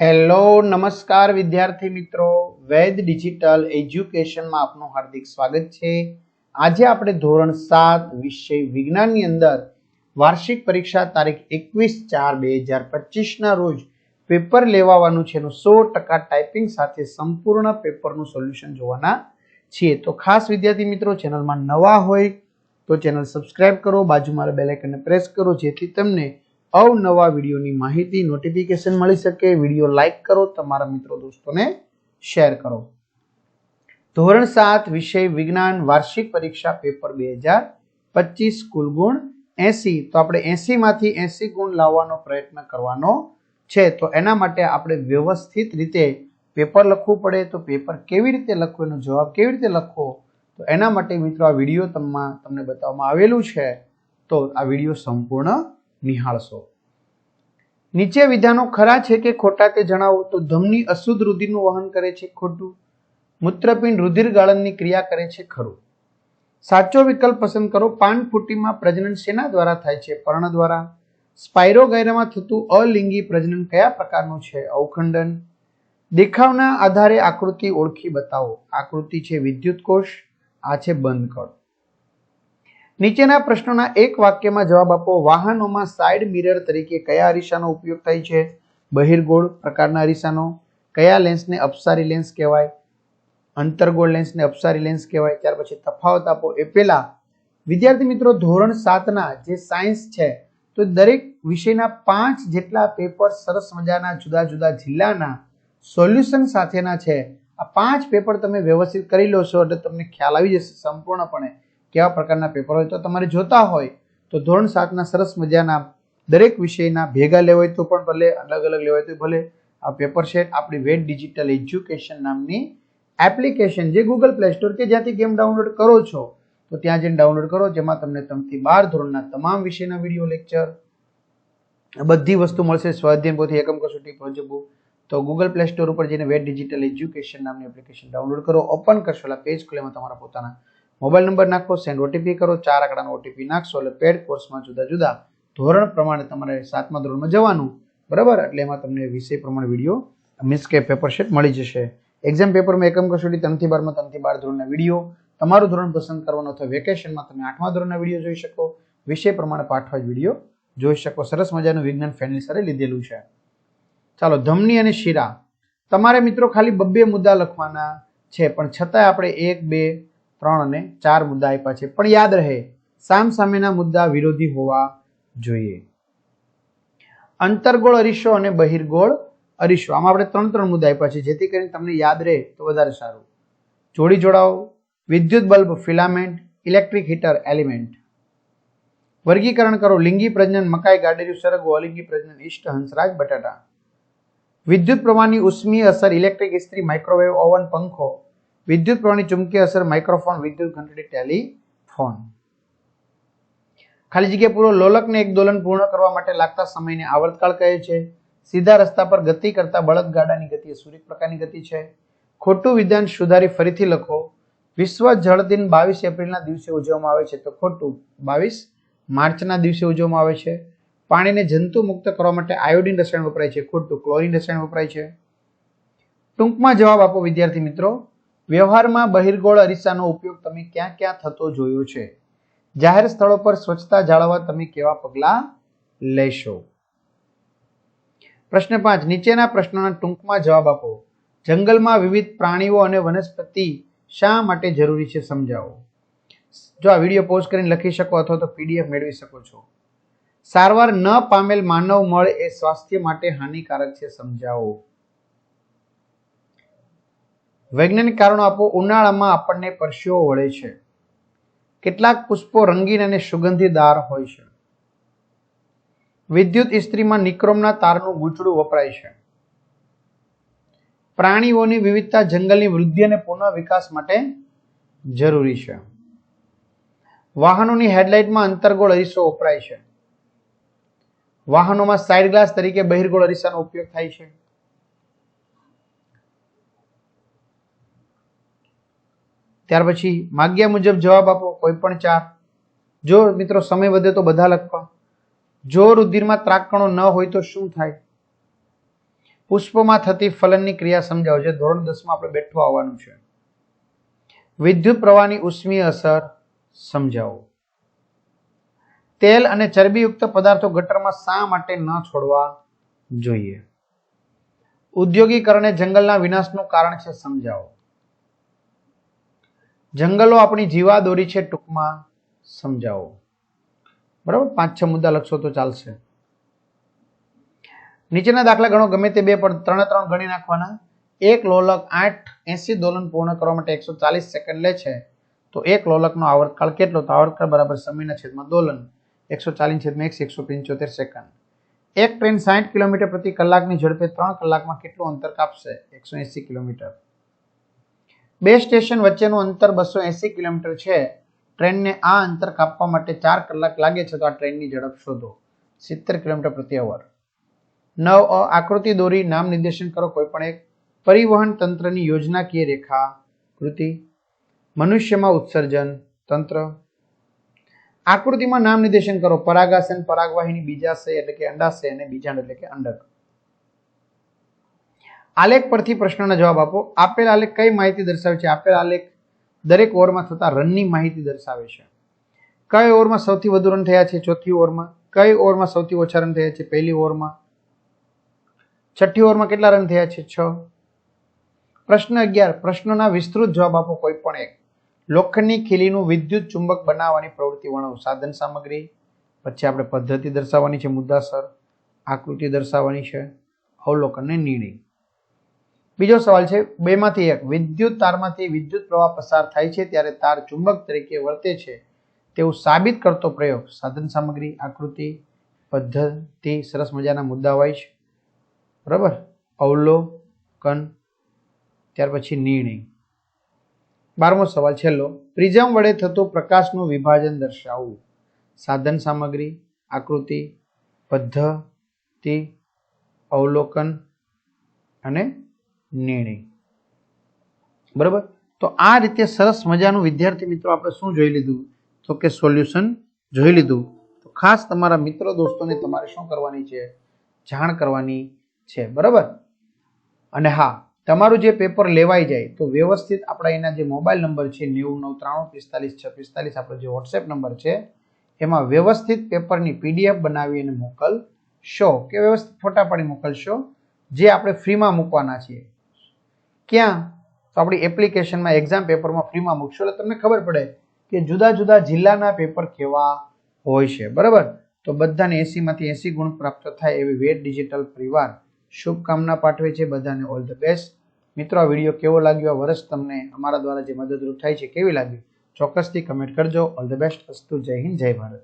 Hello નમસ્કાર વિદ્યાર્થી મિત્રો. વેદ ડિજિટલ એજ્યુકેશનમાં આપનું હાર્દિક સ્વાગત છે. આજે આપણે ધોરણ સાત વિષય વિજ્ઞાનની અંદર વાર્ષિક પરીક્ષા તારીખ એકવીસ ચાર બે હજાર પચીસના રોજ પેપર લેવાવાનું છે એનું સો ટકા ટાઈપિંગ સાથે સંપૂર્ણ પેપરનું સોલ્યુશન જોવાના છીએ. તો ખાસ વિદ્યાર્થી મિત્રો, ચેનલમાં નવા હોય તો ચેનલ સબસ્ક્રાઈબ કરો, બાજુમાં બેલાઇકનને પ્રેસ કરો, જેથી તમને અવનવા વિડીયોની માહિતી નોટિફિકેશન મળી શકે. વીડિયો લાઈક કરો, તમારા મિત્રો દોસ્તોને શેર કરો. ધોરણ સાત, વિષય વિજ્ઞાન, વાર્ષિક પરીક્ષા પેપર બે હજાર પચીસ, કુલ ગુણ એસી. તો આપણે એસી માંથી એસી ગુણ લાવવાનો પ્રયત્ન કરવાનો છે. તો એના માટે આપણે વ્યવસ્થિત રીતે પેપર લખવું પડે. તો પેપર કેવી રીતે લખવું, એનો જવાબ કેવી રીતે લખવો? તો એના માટે મિત્રો આ વીડિયો તમા, તમને બતાવવામાં આવેલું છે. તો આ વીડિયો સંપૂર્ણ નિહાળશો નીચે વિધાનો ખરા છે કે ખોટા તે જણાવો? તો ધમની અશુદ્ધ રુધિરનું વહન કરે છે ખોટું? મૂત્રપિંડ રુધિર ગાળનની ક્રિયા કરે છે ખરું. સાચો વિકલ્પ પસંદ કરો. પાન ફૂટીમાં પ્રજનન શેના દ્વારા થાય છે? પર્ણ દ્વારા. સ્પાઇરોગાયરામાં થતું અલિંગી પ્રજનન કયા પ્રકારનું છે? અવખંડન. દેખાવના આધારે આકૃતિ ઓળખી બતાવો. આકૃતિ છે વિદ્યુત કોષ આ છે બંધ કળ નીચેના પ્રશ્નોના એક વાક્યમાં જવાબ આપો. વાહનોમાં સાઇડ મિરર તરીકે કયા અરીસાનો ઉપયોગ થાય છે? બહિર્ગોળ પ્રકારના અરીસાનો. કયા લેન્સને અપસારી લેન્સ કહેવાય? અંતર્ગોળ લેન્સને અપસારી લેન્સ કહેવાય. ત્યાર પછી તફાવત આપો. એ પહેલા, વિદ્યાર્થી મિત્રો, ધોરણ સાતના જે સાયન્સ છે, તો દરેક વિષયના પાંચ જેટલા પેપર સરસ મજાના જુદા જુદા જિલ્લાના સોલ્યુશન સાથેના છે. આ પાંચ પેપર તમે વ્યવસ્થિત કરી લો છો એટલે તમને ખ્યાલ આવી જશે સંપૂર્ણપણે. કેવા પ્રકારના પેપર હોય તો તમારે જોતા હોય, તો ધોરણ સાતના સરસ મજાના દરેક વિષયના ભેગા લેવા હોય તો પણ ભલે, અલગ અલગ લેવાય તો ભલે, આ પેપર સેટ આપણી વેટ ડિજિટલ એજ્યુકેશન નામની એપ્લિકેશન જે ગૂગલ પ્લે સ્ટોર કે જ્યાંથી ગેમ ડાઉનલોડ કરો છો, તો ત્યાં જઈને ડાઉનલોડ કરો, જેમાં તમને ત્રણથી બાર ધોરણના તમામ વિષયના વીડિયો લેક્ચર બધી વસ્તુ મળશે, સ્વાધ્યાય પોથી એકમ કસોટી પ્રોજેક્ટ બુક તો ગૂગલ પ્લે સ્ટોર ઉપર જઈને વેટ ડિજિટલ એજ્યુકેશન નામની એપ્લિકેશન ડાઉનલોડ કરો, ઓપન કરશો, એટલે પેજ ખુલેમાં તમારા પોતાના મોબાઈલ નંબર નાખો સેન્ડ ઓટીપી કરો, ચાર આંકડાનો ઓટીપી નાખશો એટલે પેડ કોર્સમાં જુદા જુદા ધોરણ પ્રમાણે તમારે સાતમા ધોરણમાં જવાનું. બરાબર? એટલે એમાં તમને વિષય પ્રમાણે વીડિયો મીન્સ કે પેપર શીટ મળી જશે. એક્ઝામ પેપરમાં એકમ કસોટી, ત્રણથી બારમાં, ત્રણથી બાર ધોરણના વીડિયો તમારું ધોરણ પસંદ કરવાનો અથવા વેકેશનમાં તમે આઠમા ધોરણના વીડિયો જોઈ શકો. વિષય પ્રમાણે પાઠવા વીડિયો જોઈ શકો. સરસ મજાનું વિજ્ઞાન ફેનલ સરે લીધેલું છે. ચાલો, ધમની અને શિરા. તમારે મિત્રો ખાલી બબ્બે મુદ્દા લખવાના છે, પણ છતાંય આપણે એક, બે ત્રણ અને ચાર મુદ્દા આપ્યા છે. પણ યાદ રહે, સામ સામેના મુદ્દા વિરોધી હોવા જોઈએ. અંતરગોળ અરીસો અને બહિર્ગોળ અરીસો. આમાં આપણે ત્રણ ત્રણ મુદ્દા આપ્યા છે. જેથી કરીને તમને યાદ રહે તો વધારે સારું. જોડી જોડાઓ, વિદ્યુત bulb filament, electric heater element. વર્ગીકરણ કરો. લિંગી પ્રજનન, મકાઈ, ગાડેરિયું, સરગવો, અલિંગી પ્રજનન, ઇષ્ટ હંસરાજ બટાટા. વિદ્યુત પ્રવાહની ઉષ્મીય અસર, ઇલેક્ટ્રિક ઇસ્ત્રી, માઇક્રોવેવ, ઓવન, પંખો વિદ્યુત પ્રવાહની ચુંબકીય અસર માઇક્રોફોન વિદ્યુત ઘંટડી ટેલિફોન. ખાલી જગ્યા પૂરો લોલકને એક દોલન પૂર્ણ કરવા માટે લાગતા સમયને આવર્તકાળ કહે છે. સીધા રસ્તા પર ગતિ કરતા બળદગાડાની ગતિ એ સૂર્ય પ્રકારની ગતિ છે. ખોટું વિધાન સુધારી ફરીથી લખો. વિશ્વ જળ દિન બાવીસ એપ્રિલના દિવસે ઉજવવામાં આવે છે તો ખોટું બાવીસ માર્ચના દિવસે ઉજવવામાં આવે છે. પાણીને જંતુ મુક્ત કરવા માટે આયોડિન રસાયણ વપરાય છે. ખોટું ક્લોરિન રસાયણ વપરાય છે. ટૂંકમાં જવાબ આપો વિદ્યાર્થી મિત્રો. વ્યવહારમાં બહિર્ગોળ અરીસાનો ઉપયોગ તમે ક્યાં ક્યાં થતો જોયો છે? જાહેર સ્થળો પર સ્વચ્છતા જાળવવા તમે કેવા પગલાં લેશો? પ્રશ્ન પાંચ, નીચેના પ્રશ્નોના ટૂંકમાં જવાબ આપો. જંગલમાં વિવિધ પ્રાણીઓ અને વનસ્પતિ શા માટે જરૂરી છે સમજાવો? જો આ વીડિયો પોઝ કરીને લખી શકો અથવા તો પીડીએફ મેળવી શકો છો. સારવાર ન પામેલ માનવ મળ એ સ્વાસ્થ્ય માટે હાનિકારક છે, સમજાવો. વૈજ્ઞાનિક કારણો આપો, ઉનાળામાં આપણને પરસેવો વળે છે. કેટલાક પુષ્પો રંગીન અને સુગંધીદાર હોય છે. વિદ્યુત ઇસ્ત્રીમાં નિક્રોમના તારનું ગૂંચડું વપરાય છે. પ્રાણીઓની વિવિધતા જંગલની વૃદ્ધિ અને પુનઃ વિકાસ માટે જરૂરી છે. વાહનોની હેડલાઇટમાં અંતર્ગોળ અરીસો વપરાય છે. વાહનોમાં સાઇડ ગ્લાસ તરીકે બહિર્ગોળ અરીસાનો ઉપયોગ થાય છે. ત્યાર પછી માગ્યા મુજબ જવાબ આપો, કોઈ પણ ચાર. જો મિત્રો સમય વધે તો બધા લખવા. જો રુધિરમાં ત્રાકણો ન હોય તો શું થાય? પુષ્પમાં થતી ફલનની ક્રિયા સમજાવો, જે ધોરણ દસમાં આપણે બેઠું આવવાનું છે. વિદ્યુત પ્રવાહની ઉષ્મીય અસર સમજાવો. તેલ અને ચરબીયુક્ત પદાર્થો ગટરમાં શા માટે ન છોડવા જોઈએ? ઉદ્યોગીકરણે જંગલના વિનાશનું કારણ છે સમજાવો. જંગલો આપણી જીવાદોરી છે ટૂંકમાં, સમજાવો. બરાબર? પાંચ છ મુદ્દા લખશો તો ચાલશે. નીચેના દાખલા ગણો, ગમે તે બે, પણ ત્રણે ત્રણ ગણી નાખવાના. એક લોલક આઠ એસી દોલન પૂર્ણ કરવા માટે એકસો ચાલીસ સેકન્ડ લે છે. તો એક લોલકનો આવર્તકાળ કેટલો? તો આવર્તકાળ બરાબર સમયના છેદમાં દોલન. એકસો ચાલીસ છેદમાં એકસો એકસો પંચોતેર સેકન્ડ. એક ટ્રેન સાઠ કિલોમીટર પ્રતિ કલાકની ઝડપે ત્રણ કલાકમાં કેટલું અંતર કાપશે? એકસો એસી કિલોમીટર. બે સ્ટેશન વચ્ચેનું અંતર બસો એસી કિલોમીટર છે. ટ્રેનને આ અંતર કાપવા માટે ચાર કલાક લાગે છે તો આ ટ્રેનની ઝડપ શોધો. સિત્તેર કિલોમીટર પ્રતિ અવર. નવ અ, આકૃતિ દોરી, નામ નિર્દેશન કરો, કોઈ પણ એક. પરિવહન તંત્રની યોજનાકીય રેખા, કૃતિ. મનુષ્યમાં ઉત્સર્જન, તંત્ર. આકૃતિમાં નામ નિર્દેશન કરો, પરાગાસન, પરાગવાહિની, બીજાશય એટલે કે અંડાશય અને બીજાંડ એટલે કે અંડક. આલેખ પરથી પ્રશ્નોના જવાબ આપો. આપેલ આલેખ કઈ માહિતી દર્શાવે છે? આપેલ આલેખ દરેક ઓવરમાં થતા રનની માહિતી દર્શાવે છે. કઈ ઓવરમાં સૌથી વધુ રન થયા છે? ચોથી ઓવરમાં કઈ ઓવરમાં સૌથી ઓછા રન થયા છે? પહેલી ઓવરમાં છઠ્ઠી ઓવરમાં કેટલા રન થયા છે? છ. પ્રશ્ન અગિયાર. પ્રશ્નોના વિસ્તૃત જવાબ આપો કોઈ પણ એક. લોખંડની ખીલીનું વિદ્યુત ચુંબક બનાવવાની પ્રવૃત્તિ વર્ણવું. સાધન સામગ્રી. પછી આપણે પદ્ધતિ દર્શાવવાની છે, મુદ્દાસર. આકૃતિ દર્શાવવાની છે અવલોકનને નિર્ણય. બીજો સવાલ છે, બેમાંથી એક વિદ્યુત તારમાંથી વિદ્યુત પ્રવાહ પસાર થાય છે ત્યારે તાર ચુંબક તરીકે વર્તે છે. તેવું સાબિત કરતો પ્રયોગ, સાધન સામગ્રી, આકૃતિ, પદ્ધતિ, સરસ મજાના મુદ્દા હોય છે. બરાબર? અવલોકન ત્યાર પછી નિર્ણય. બારમો સવાલ છેલ્લો પ્રિઝમ વડે થતું પ્રકાશનું વિભાજન દર્શાવવું. સાધન સામગ્રી, આકૃતિ, પદ્ધતિ, અવલોકન અને નિર્ણય. બરાબર? તો આ રીતે સરસ મજાનું વિદ્યાર્થી મિત્રો આપણે શું જોઈ લીધું? તો કે સોલ્યુશન જોઈ લીધું. તો ખાસ તમારા મિત્રો દોસ્તોને તમારે શું કરવાની છે? જાણ કરવાની છે. બરાબર? અને હા, તમારું જે પેપર લેવાઈ જાય તો વ્યવસ્થિત આપણા એના જે મોબાઈલ નંબર છે, નેવું, નવ, ત્રાણું, પિસ્તાલીસ છ પિસ્તાલીસ આપણો જે વોટ્સએપ નંબર છે, એમાં વ્યવસ્થિત પેપરની પીડીએફ બનાવી અને મોકલશો. કે વ્યવસ્થિત ફોટા પાડી મોકલશો, જે આપણે ફ્રીમાં મૂકવાના છીએ. ક્યાં? તો આપણી એપ્લિકેશનમાં એક્ઝામ પેપરમાં ફ્રીમાં મૂકશો. એટલે તમને ખબર પડે કે જુદા જુદા જિલ્લાના પેપર કેવા હોય છે. બરાબર? તો બધાને એસીમાંથી એસી ગુણ પ્રાપ્ત થાય એવી વેટ ડિજિટલ પરિવાર. શુભકામના પાઠવે છે બધાને. ઓલ ધ બેસ્ટ મિત્રો, આ વીડિયો કેવો લાગ્યો? આ વર્ષ તમને અમારા દ્વારા જે મદદરૂપ થાય છે, કેવી લાગી? ચોક્કસથી કમેન્ટ કરજો. ઓલ ધ બેસ્ટ અસ્તુ. જય હિન્દ. જય ભારત.